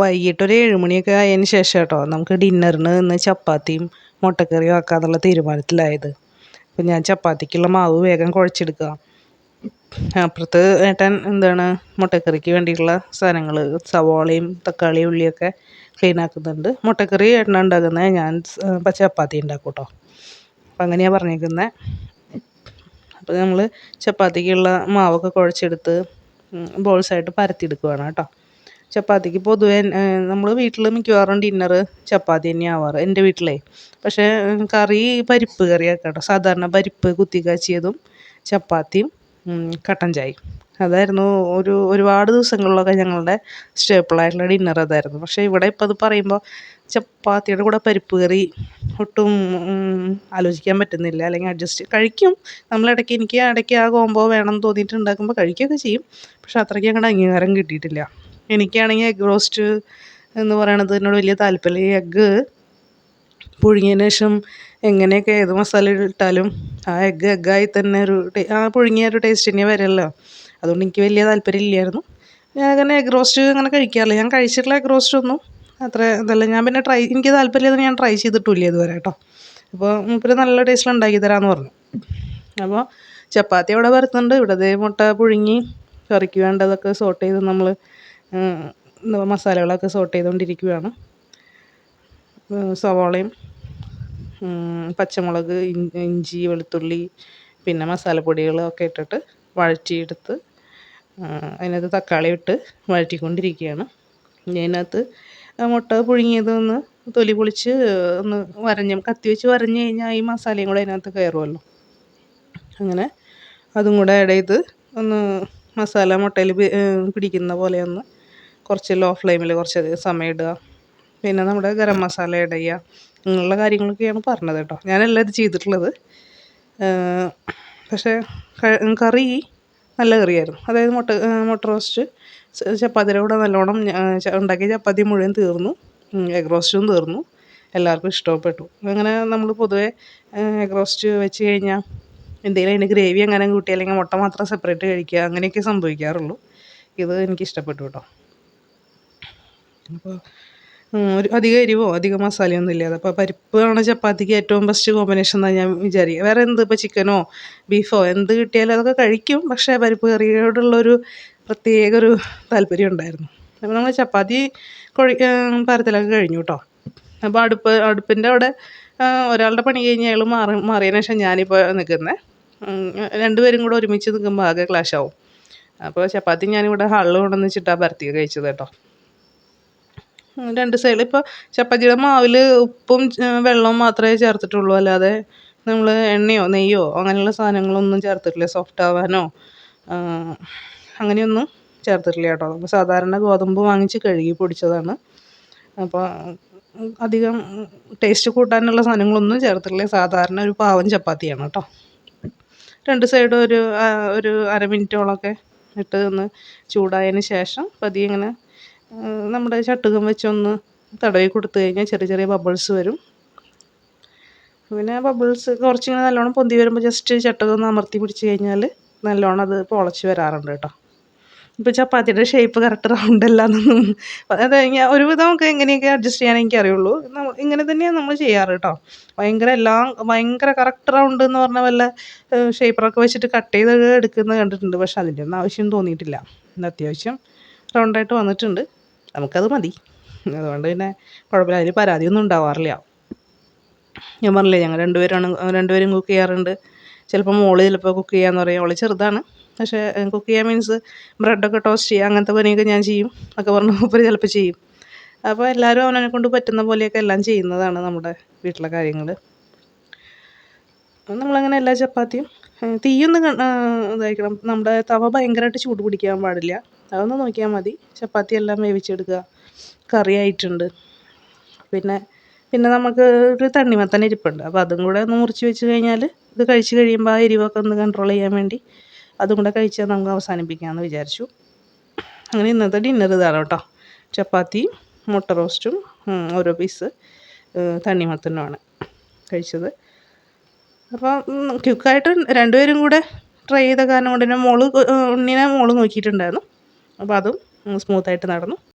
വൈകിട്ടൊരു ഏഴ് മണിയൊക്കെ ആയതിന് ശേഷം കേട്ടോ. നമുക്ക് ഡിന്നറിന് ഇന്ന് ചപ്പാത്തിയും മുട്ടക്കറിയും ആക്കാന്നുള്ള തീരുമാനത്തിലായത്. അപ്പം ഞാൻ ചപ്പാത്തിക്കുള്ള മാവ് വേഗം കുഴച്ചെടുക്കുക അപ്പുറത്ത് ഏട്ടൻ എന്താണ് മുട്ടക്കറിക്ക് വേണ്ടിയിട്ടുള്ള സാധനങ്ങൾ സവാളയും തക്കാളിയും ഉള്ളിയൊക്കെ ക്ലീൻ ആക്കുന്നുണ്ട്. മുട്ടക്കറി ഏട്ടനാ ഉണ്ടാക്കുന്നത് ഞാൻ ചപ്പാത്തി ഉണ്ടാക്കും കേട്ടോ. അപ്പം അങ്ങനെയാണ് പറഞ്ഞേക്കുന്നത് അപ്പോൾ നമ്മൾ ചപ്പാത്തിക്കുള്ള മാവൊക്കെ കുഴച്ചെടുത്ത് ബോൾസായിട്ട് പരത്തിയെടുക്കുകയാണ് കേട്ടോ. ചപ്പാത്തിക്ക് പൊതുവെ നമ്മൾ വീട്ടിൽ മിക്കവാറും ഡിന്നർ ചപ്പാത്തി തന്നെയാണ് ആവാറ് എന്റെ വീട്ടിലേ. പക്ഷേ കറി പരിപ്പ് കറിയാണ് കേട്ടോ സാധാരണ പരിപ്പ് കുത്തി കാച്ചിയതും ചപ്പാത്തിയും കട്ടൻ ചായയും. അതായിരുന്നു ഒരു ഒരുപാട് ദിവസങ്ങളിലൊക്കെ ഞങ്ങളുടെ സ്റ്റേപ്പിളായിട്ടുള്ള ഡിന്നർ അതായിരുന്നു. പക്ഷേ ഇവിടെ ഇപ്പോൾ അത് പറയുമ്പോൾ ചപ്പാത്തിയുടെ കൂടെ പരിപ്പ് കറി ഒട്ടും ആലോചിക്കാൻ പറ്റുന്നില്ല. അല്ലെങ്കിൽ അഡ്ജസ്റ്റ് കഴിക്കും. നമ്മളിടയ്ക്ക് എനിക്ക് ഇടയ്ക്ക് ആ കോംബോ വേണം തോന്നിയിട്ട് ഉണ്ടാക്കുമ്പോൾ കഴിക്കുകയൊക്കെ ചെയ്യും. പക്ഷേ അത്രയ്ക്ക് അങ്ങോട്ട് അംഗീകാരം കിട്ടിയിട്ടില്ല. എനിക്കാണെങ്കിൽ എഗ് റോസ്റ്റ് എന്ന് പറയണത് എന്നോട് വലിയ താല്പര്യം. ഈ എഗ്ഗ് പുഴുങ്ങിയതിന് ശേഷം എങ്ങനെയൊക്കെ ഏത് മസാല ഇട്ടാലും ആ എഗ്ഗ് എഗ്ഗായി തന്നെ ഒരു ആ പുഴുങ്ങിയ ഒരു ടേസ്റ്റ് തന്നെ വരുമല്ലോ അതുകൊണ്ട് എനിക്ക് വലിയ താല്പര്യം ഇല്ലായിരുന്നു. ഞാൻ അങ്ങനെ എഗ് റോസ്റ്റ് അങ്ങനെ കഴിക്കാറില്ല. ഞാൻ കഴിച്ചിട്ടുള്ള എഗ് റോസ്റ്റ് ഒന്നും അത്ര ഇതല്ല. ഞാൻ പിന്നെ ട്രൈ എനിക്ക് താല്പര്യമില്ലാതെ ഞാൻ ട്രൈ ചെയ്തിട്ടില്ല ഇതുവരെ കേട്ടോ. അപ്പോൾ മൂപ്പര് നല്ല ടേസ്റ്റിൽ ഉണ്ടാക്കി തരാമെന്ന് പറഞ്ഞു. അപ്പോൾ ചപ്പാത്തി അവിടെ വരുത്തുന്നുണ്ട് ഇവിടെ മുട്ട പുഴുങ്ങി കറിക്ക് വേണ്ടതൊക്കെ സോട്ട് ചെയ്ത് നമ്മൾ മസാലകളൊക്കെ സോട്ട് ചെയ്തുകൊണ്ടിരിക്കുകയാണ് സവാളയും പച്ചമുളക് ഇഞ്ചി വെളുത്തുള്ളി പിന്നെ മസാലപ്പൊടികളൊക്കെ ഇട്ടിട്ട് വഴറ്റിയെടുത്ത് അതിനകത്ത് തക്കാളി ഇട്ട് വഴറ്റിക്കൊണ്ടിരിക്കുകയാണ്. അതിനകത്ത് മുട്ട പുഴുങ്ങിയതൊന്ന് തൊലി പൊളിച്ച് ഒന്ന് വരഞ്ഞ് കത്തി വെച്ച് വരഞ്ഞ് കഴിഞ്ഞാൽ ഈ മസാലയും കൂടെ അതിനകത്ത് കയറുമല്ലോ അങ്ങനെ അതും കൂടെ ഇടയിത് ഒന്ന് മസാല മുട്ടയിൽ പിടിക്കുന്ന പോലെ ഒന്ന് കുറച്ച് ലോ ഫ്ലെയിമിൽ കുറച്ച് സമയം ഇടുക. പിന്നെ നമ്മുടെ ഗരം മസാല ആഡ് ചെയ്യുക ഇങ്ങനെയുള്ള കാര്യങ്ങളൊക്കെയാണ് പറഞ്ഞത് കേട്ടോ. ഞാനല്ല ഇത് ചെയ്തിട്ടുള്ളത്. പക്ഷേ കറി നല്ല കറിയായിരുന്നു. അതായത് മുട്ട മുട്ട റോസ്റ്റ് ചപ്പാത്തിയുടെ കൂടെ നല്ലോണം ഉണ്ടാക്കിയ ചപ്പാത്തി മുഴുവൻ തീർന്നു. എഗ് റോസ്റ്റും തീർന്നു. എല്ലാവർക്കും ഇഷ്ടപ്പെട്ടു. അങ്ങനെ നമ്മൾ പൊതുവേ എഗ് റോസ്റ്റ് വെച്ച് കഴിഞ്ഞാൽ എന്തെങ്കിലും അതിന് ഗ്രേവി അങ്ങനെ കൂട്ടി അല്ലെങ്കിൽ മുട്ട മാത്രം സെപ്പറേറ്റ് കഴിക്കുക അങ്ങനെയൊക്കെ സംഭവിക്കാറുള്ളൂ. ഇത് എനിക്ക് ഇഷ്ടപ്പെട്ടു കേട്ടോ. അപ്പോൾ ഒരു അധികം എരിവോ അധികം മസാലയൊന്നും ഇല്ലാതെ. അപ്പോൾ പരിപ്പാണ് ചപ്പാത്തിക്ക് ഏറ്റവും ബെസ്റ്റ് കോമ്പിനേഷൻ എന്നാണ് ഞാൻ വിചാരിക്കുക വേറെ എന്ത് ഇപ്പോൾ ചിക്കനോ ബീഫോ എന്ത് കിട്ടിയാലും അതൊക്കെ കഴിക്കും. പക്ഷേ പരിപ്പ് കറിയോടുള്ളൊരു പ്രത്യേക ഒരു താല്പര്യം ഉണ്ടായിരുന്നു. അപ്പോൾ നമ്മൾ ചപ്പാത്തി കൊഴി പരത്തിലൊക്കെ കഴിഞ്ഞു കേട്ടോ അപ്പോൾ അടുപ്പ് അടുപ്പിന്റെ അവിടെ ഒരാളുടെ പണി കഴിഞ്ഞ് അയാൾ മാറി മാറിയതിനു ശേഷം ഞാനിപ്പോൾ നിൽക്കുന്നത് രണ്ടുപേരും കൂടെ ഒരുമിച്ച് നിൽക്കുമ്പോൾ ആകെ ക്ലാഷ് ആവും. അപ്പോൾ ചപ്പാത്തി ഞാനിവിടെ ഹാളിൽ കൊണ്ടുവന്ന് വെച്ചിട്ടാണ് പരത്തി കഴിച്ചത് കേട്ടോ. രണ്ട് സൈഡിൽ ഇപ്പോൾ ചപ്പാത്തിയുടെ മാവിൽ ഉപ്പും വെള്ളവും മാത്രമേ ചേർത്തിട്ടുള്ളൂ. അല്ലാതെ നമ്മൾ എണ്ണയോ നെയ്യോ അങ്ങനെയുള്ള സാധനങ്ങളൊന്നും ചേർത്തിട്ടില്ല. സോഫ്റ്റ് ആവാനോ അങ്ങനെയൊന്നും ചേർത്തിട്ടില്ല കേട്ടോ. നമ്മൾ സാധാരണ ഗോതമ്പ് വാങ്ങിച്ച് കഴുകി പൊടിച്ചതാണ്. അപ്പോൾ അധികം ടേസ്റ്റ് കൂട്ടാനുള്ള സാധനങ്ങളൊന്നും ചേർത്തിട്ടില്ല. സാധാരണ ഒരു പാവൻ ചപ്പാത്തിയാണ് കേട്ടോ. രണ്ട് സൈഡും ഒരു ഒരു അര മിനിറ്റോളമൊക്കെ ഇട്ട് ഒന്ന് ചൂടായതിന് ശേഷം പതിയെ ഇങ്ങനെ നമ്മുടെ ചട്ടുകം വെച്ചൊന്ന് തടവി കൊടുത്തു കഴിഞ്ഞാൽ ചെറിയ ചെറിയ ബബിൾസ് വരും. പിന്നെ ബബിൾസ് കുറച്ചിങ്ങനെ നല്ലോണം പൊന്തി വരുമ്പോൾ ജസ്റ്റ് ചട്ടുകം ഒന്ന് അമർത്തി പിടിച്ച് കഴിഞ്ഞാൽ നല്ലോണം അത് പൊളച്ച് വരാറുണ്ട് കേട്ടോ. ഇപ്പോൾ ചപ്പാത്തിയുടെ ഷേപ്പ് കറക്റ്റ് റൗണ്ട് അല്ല എന്നൊന്നും അത് ഒരു ഒരുവിധം നമുക്ക് എങ്ങനെയൊക്കെ അഡ്ജസ്റ്റ് ചെയ്യാൻ എനിക്ക് അറിയുള്ളൂ ഇങ്ങനെ തന്നെയാണ് നമ്മൾ ചെയ്യാറ് കേട്ടോ. ഭയങ്കര എല്ലാം ഭയങ്കര കറക്റ്റ് റൗണ്ട് എന്ന് പറഞ്ഞാൽ വല്ല ഷേപ്പറൊക്കെ വെച്ചിട്ട് കട്ട് ചെയ്ത് എടുക്കുന്നത് കണ്ടിട്ടുണ്ട്. പക്ഷെ അതിന്റെ ഒന്നും ആവശ്യം തോന്നിയിട്ടില്ല. അത്യാവശ്യം റൗണ്ടായിട്ട് വന്നിട്ടുണ്ട്. നമുക്കത് മതി. അതുകൊണ്ട് പിന്നെ കുഴപ്പമില്ല. അതിൽ പരാതിയൊന്നും ഉണ്ടാവാറില്ല. ഞാൻ പറഞ്ഞില്ലേ ഞങ്ങൾ രണ്ടുപേരാണ് രണ്ടുപേരും കുക്ക് ചെയ്യാറുണ്ട്. ചിലപ്പോൾ മോൾ ചിലപ്പോൾ കുക്ക് ചെയ്യാന്ന് പറയും. അവൾ ചെറുതാണ്. പക്ഷേ കുക്ക് ചെയ്യാൻ മീൻസ് ബ്രെഡൊക്കെ ടോസ്റ്റ് ചെയ്യുക അങ്ങനത്തെ പണിയൊക്കെ ഞാൻ ചെയ്യും. ഒക്കെ പറഞ്ഞു മൂപ്പർ ചിലപ്പോൾ ചെയ്യും. അപ്പോൾ എല്ലാവരും അവനെ കൊണ്ട് പറ്റുന്ന പോലെയൊക്കെ എല്ലാം ചെയ്യുന്നതാണ് നമ്മുടെ വീട്ടിലെ കാര്യങ്ങൾ. നമ്മളങ്ങനെ എല്ലാ ചപ്പാത്തിയും തീയൊന്നും ഇതായിരിക്കണം നമ്മുടെ തവ ഭയങ്കരമായിട്ട് ചൂട് പിടിക്കാൻ പാടില്ല. അതൊന്ന് നോക്കിയാൽ മതി. ചപ്പാത്തി എല്ലാം വേവിച്ചെടുക്കുക. കറിയായിട്ടുണ്ട്. പിന്നെ പിന്നെ നമുക്ക് ഒരു തണ്ണിമത്തൻ ഇരിപ്പുണ്ട്. അപ്പോൾ അതും കൂടെ ഒന്ന് മുറിച്ച് വെച്ച് കഴിഞ്ഞാൽ ഇത് കഴിച്ച് കഴിയുമ്പോൾ ആ എരിവൊക്കെ ഒന്ന് കൺട്രോൾ ചെയ്യാൻ വേണ്ടി അതും കൂടെ കഴിച്ചാൽ നമുക്ക് അവസാനിപ്പിക്കാമെന്ന് വിചാരിച്ചു. അങ്ങനെ ഇന്നത്തെ ഡിന്നർ ഇതാണ് കേട്ടോ. ചപ്പാത്തി മുട്ട റോസ്റ്റും ഓരോ പീസ് തണ്ണിമത്തനുമാണ് കഴിച്ചത്. അപ്പോൾ ക്യുക്കായിട്ട് രണ്ടുപേരും കൂടെ ട്രൈ ചെയ്ത കാരണം കൊണ്ട് തന്നെ മോൾ ഉണ്ണിനെ മോൾ നോക്കിയിട്ടുണ്ടായിരുന്നു. അപ്പോൾ അതും സ്മൂത്തായിട്ട് നടന്നു.